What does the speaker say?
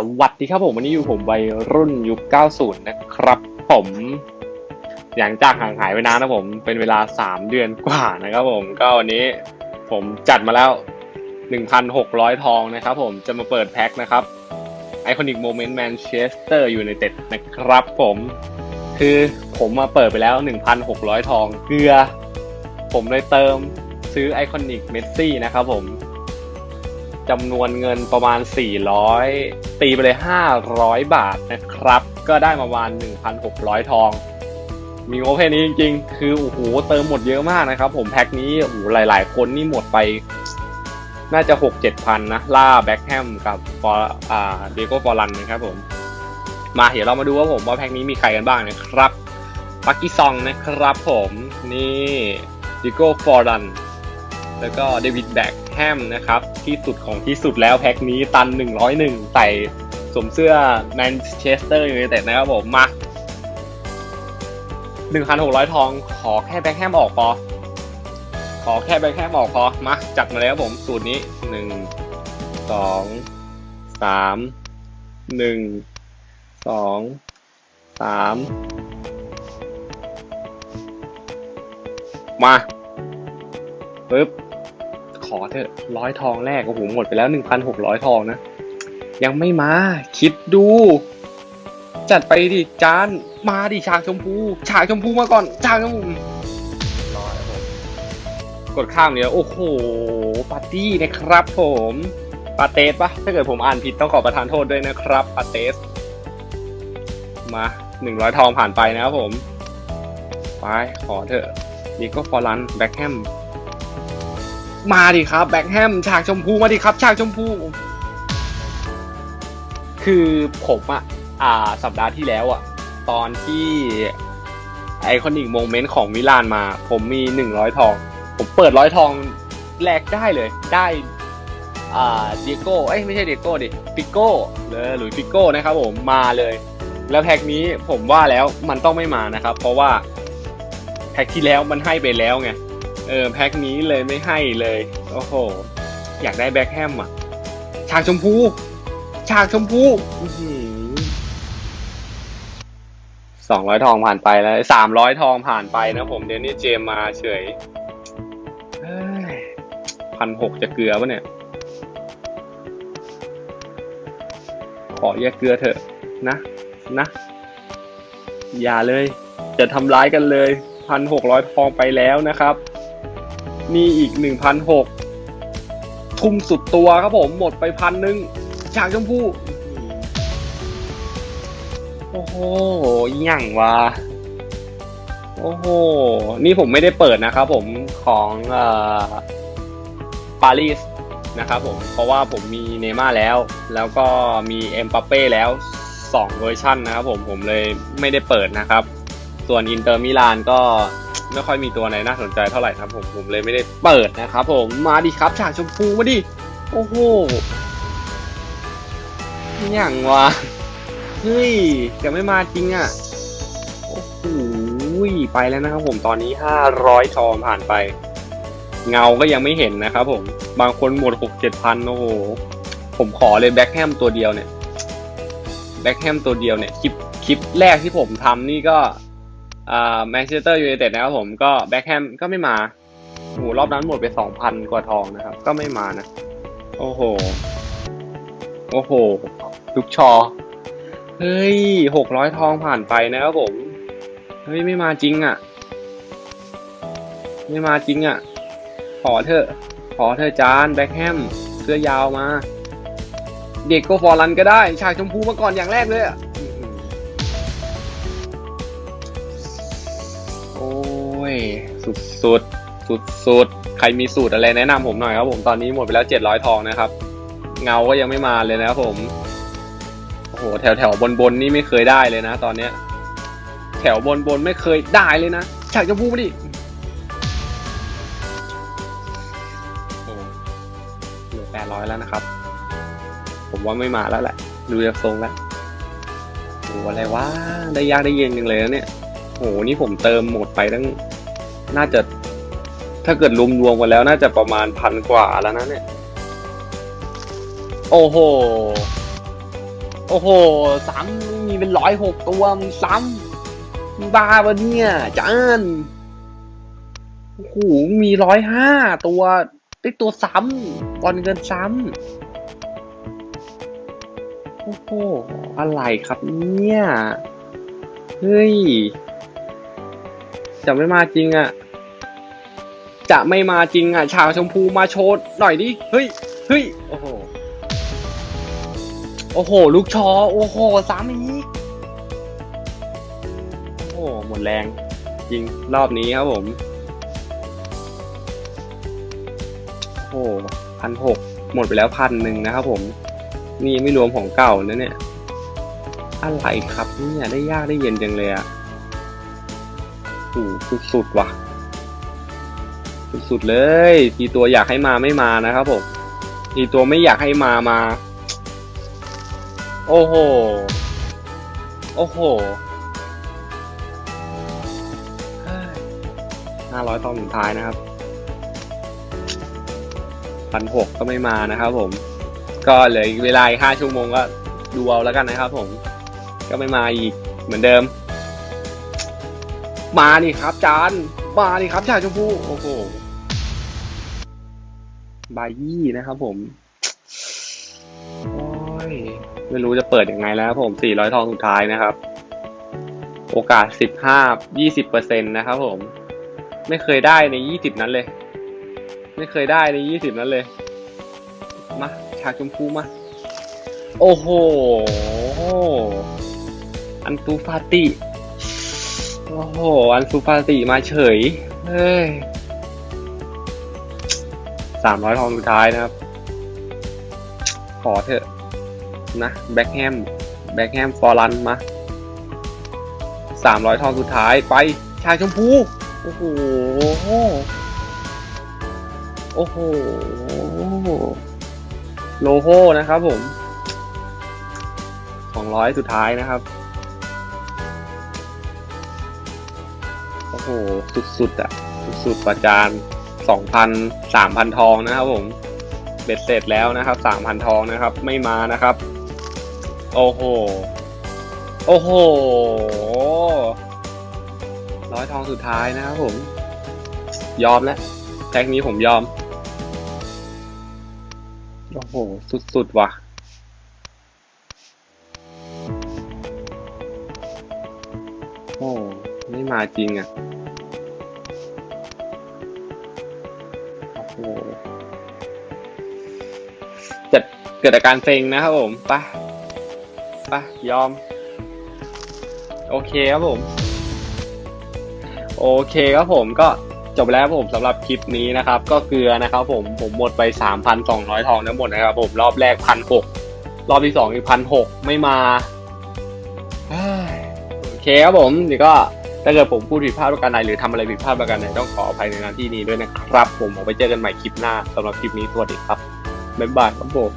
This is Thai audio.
สวัสดีครับผมวันนี้อยู่ผมวัยรุ่นยุค 90 นะครับผมหลังจากห่างหายไปนานนะผมเป็นเวลา 3 เดือนกว่านะครับผมก็วันนี้ผมจัดมาแล้ว 1,600 ทองนะครับผมจะมาเปิดแพ็คนะครับ Iconic Moment Manchester United นเตตนะครับผมคือผมมาเปิดไปแล้ว 1,600 ทองเกลือ ผมเลยเติมซื้อ Iconic Messi นะครับผม จำนวนเงินประมาณ 400 ตีไปเลย 500 บาทนะครับ ก็ได้มาประมาณ 1,600 ทอง มีงบแค่นี้จริง ๆ คือโอ้โหเติมหมดเยอะมากนะครับ ผมแพ็คนี้โอ้โหหลาย ๆ คนนี่หมดไป น่าจะ 6-7 พันนะ ล่าแบ็คแฮมกับฟอร์อ่าเดโก้ฟอร์ลันนะครับผม มาเดี๋ยวเรามาดูว่าผมว่าแพ็คนี้มีใครกันบ้างนะครับปักกี้ซองนะครับผมนี่ดิโก้ฟอร์ลันแล้วก็เดวิดแบ็ก แฮมนะครับ ที่สุดของที่สุดแล้วแพ็คนี้ตัน 101 ใส่สวมเสื้อแมนเชสเตอร์ยูไนเต็ดนะครับผมมา 1,600 ทองขอแค่แบ็คแฮมออกพอ ขอแค่แบ็คแฮมออกพอ มา จัดมาแล้วผมสูตรนี้ 1 2 3 1 2 3มาปึ๊บ เถอะร้อยทองแรกโอ้โหหมดไปแล้วหนึ่งพันหกร้อยทองนะ ยังไม่มา คิดดู จัดไปดิจานมาดิฉากชมพูฉากชมพูมาก่อนฉากชมพูร้อยผมกดข้ามเนี่ยโอ้โหปาร์ตี้นะครับ ผมปาเตสปะถ้าเกิดผมอ่านผิดต้องขอประทานโทษด้วยนะครับปาเตสมาหนึ่งร้อยทองผ่านไปนะครับผม ไป ขอเถอะดีก็ฟอร์ลันแบ็คแฮม มาดิครับแบ็คแฮมฉากชมพูมาดิครับ ฉากชมพู คือผมอะอ่า สัปดาห์ที่แล้วอะตอนที่ไอคอนิกโมเมนต์ของมิลานมา ผมมีหนึ่งร้อยทอง ผมเปิดร้อยทองแลกได้เลย ได้อ่าเดโก้เอ้ยไม่ใช่เดโก้ดิปิโก้เลยหรือปิโก้นะครับผมมาเลย แล้วแพ็กนี้ผมว่าแล้วมันต้องไม่มานะครับ เพราะว่าแพ็กที่แล้วมันให้ไปแล้วไง เออแพ็คนี้เลยไม่ให้เลย โอ้โห อยากได้แบ็คแฮมอะ ฉากชมพู ฉากชมพูสองร้อยทองผ่านไปแล้วสามร้อยทองผ่านไปนะผมเดี๋ยวนี้เจมมาเฉยพันหกจะเกลือปะเนี่ย ขออย่าเกลือเถอะนะ นะ อย่าเลย จะทำร้ายกันเลยพันหกร้อยทองไปแล้วนะครับ นี่อีกหนึ่งพันหกทุ่มสุดตัวครับผมหมดไปพันหนึ่งฉากชมพูโอ้โหยั่งวะโอ้โห นี่ผมไม่ได้เปิดนะครับผมของเอ่อปารีสนะครับผม เพราะว่าผมมีเนย์ม่าแล้ว แล้วก็มีเอ็มปัปเป้แล้ว 2 เวอร์ชันนะครับผม ผมเลยไม่ได้เปิดนะครับ ส่วนอินเตอร์มิลานก็ ไม่ค่อยมีตัวไหนน่าสนใจเท่าไหร่ครับผมผมเลยไม่ได้เปิดนะครับผมมาดิครับฉากชมพูมาดิโอ้โหอย่างวะเฮ้ยจะไม่มาจริงอะโอ้โหไปแล้วนะครับผมตอนนี้ห้าร้อยทองผ่านไป เงาก็ยังไม่เห็นนะครับผมบางคนหมดหกเจ็ดพันโอ้โหผมขอเลยแบ็คแฮมตัวเดียวเนี่ยแบ็คแฮมตัวเดียวเนี่ยคลิปคลิปแรกที่ผมทำนี่ก็ แมนเชสเตอร์ยูไนเต็ดนะครับผมก็แบ็คแฮมก็ไม่มาโอ้โหรอบนั้นหมดไปสองพันกว่าทองนะครับ ก็ไม่มานะ โอ้โห โอ้โหลุกชอ เฮ้ยหกร้อยทองผ่านไปนะครับผม เฮ้ย ไม่มาจริงอะ ไม่มาจริงอะ ขอเถอะ ขอเถอะจานแบ็คแฮมเสื้อยาวมา เด็กก็ฟอร์ลันก็ได้ ฉากชมพูมาก่อนอย่างแรกเลยอะ สุดสุดสุดสุดใครมีสูตรอะไรแนะนำผมหน่อยครับผมตอนนี้หมดไปแล้วเจ็ดร้อยทองนะครับ เงาก็ยังไม่มาเลยนะครับผมโอ้โหแถวแถวบนบนนี่ไม่เคยได้เลยนะ ตอนเนี้ย แถวบนบนไม่เคยได้เลยนะฉากจะพูดมาดิโอเหลือแปดร้อยแล้วนะครับ ผมว่าไม่มาแล้วแหละ ดูจากทรงแล้วโอ้อะไรวะได้ยากได้เย็นจังเลยนะเนี่ยโหนี่ผมเติมหมดไปตั้ง น่าจะถ้าเกิดรวมรวมกันแล้ว น่าจะประมาณพันกว่าแล้วนะเนี่ย โอ้โห โอ้โหซ้ำมีเป็นร้อยหกตัวมึงซ้ำบ้าปะเนี่ยจานโอ้โหมีร้อยห้าตัวได้ตัวซ้ำบอลเงินซ้ำโอ้โหอะไรครับเนี่ย เฮ้ย จะไม่มาจริงอะ่ะ จะไม่มาจริงอะ่ะ ชาวชมพูมาโชว์หน่อยดิ เฮ้ย เฮ้ย โอ้โห โอ้โห ลูกชอ โอ้โหสามอีก โอ้โหหมดแรง จริง รอบนี้ครับผม โอ้โหพันหกหมดไปแล้วพันหนึ่งนะครับผม นี่ไม่รวมของเก่านะเนี่ย อะไรครับเนี่ยได้ยากได้เย็นจังเลยอะโอ้โหสุดๆว่ะ สุดๆเลย ทีตัวอยากให้มาไม่มานะครับผม ทีตัวไม่อยากให้มามา โอ้โห โอ้โหห้าร้อยตอนสุดท้ายนะครับพันหกก็ไม่มานะครับผม ก็เหลือเวลาอีกห้าชั่วโมงก็ดูเอาแล้วกันนะครับผม ก็ไม่มาอีกเหมือนเดิม มาดิครับจานมาดิครับชาชมพูโอ้โหบายี่นะครับผม โอ้ย ไม่รู้จะเปิดยังไงแล้วครับผม400ทองสุดท้ายนะครับ โอกาส15 20เปอร์เซ็นต์นะครับผม ไม่เคยได้ใน20นั้นเลย ไม่เคยได้ใน20นั้นเลย มาชาชมพูมา โอ้โห อันตูฟาติ โอ้โห อันตูฟาติมาเฉย เฮ้ยสามร้อยทองสุดท้ายนะครับ ขอเถอะ นะแบ็คแฮมแบ็คแฮมฟอร์ลันมาสามร้อยทองสุดท้ายไป ชายชมพู โอ้โห โอ้โห โลโก้นะครับผมสองร้อยสุดท้ายนะครับ หสุดๆอะสุดๆประจานสองพันสามพันทองนะครับผมเบ็ดเสร็จแล้วนะครับสามพันทองนะครับ ไม่มานะครับ โอ้โห โอ้โหร้อยทองสุดท้ายนะครับผม ยอมแล้วแท็กนี้ผมยอม โอ้โห สุดๆว่ะโอ้ไม่มาจริงอะ เกิดเกิดอาการเซ็งนะครับผมปไปยอม โอเคครับผม โอเคครับผมก็จบแล้วผมสำหรับคลิปนี้นะครับ ก็เกลือนะครับ ผมผมหมดไป 3,200 ทองทั้งหมดนะครับ ผมรอบแรกพันหกรอบที่สองอีกพันหกไม่มาโอเคครับผมเดี๋ยวก็ถ้าเกิดผมพูดผิดพลาดประการใดหรือทำอะไรผิดพลาดประการใดต้องขออภัยในหน้าที่นี้ด้วยนะครับ ผมเอาไปเจอกันใหม่คลิปหน้าสำหรับคลิปนี้สวัสดีครับ บ๊ายบายครับผม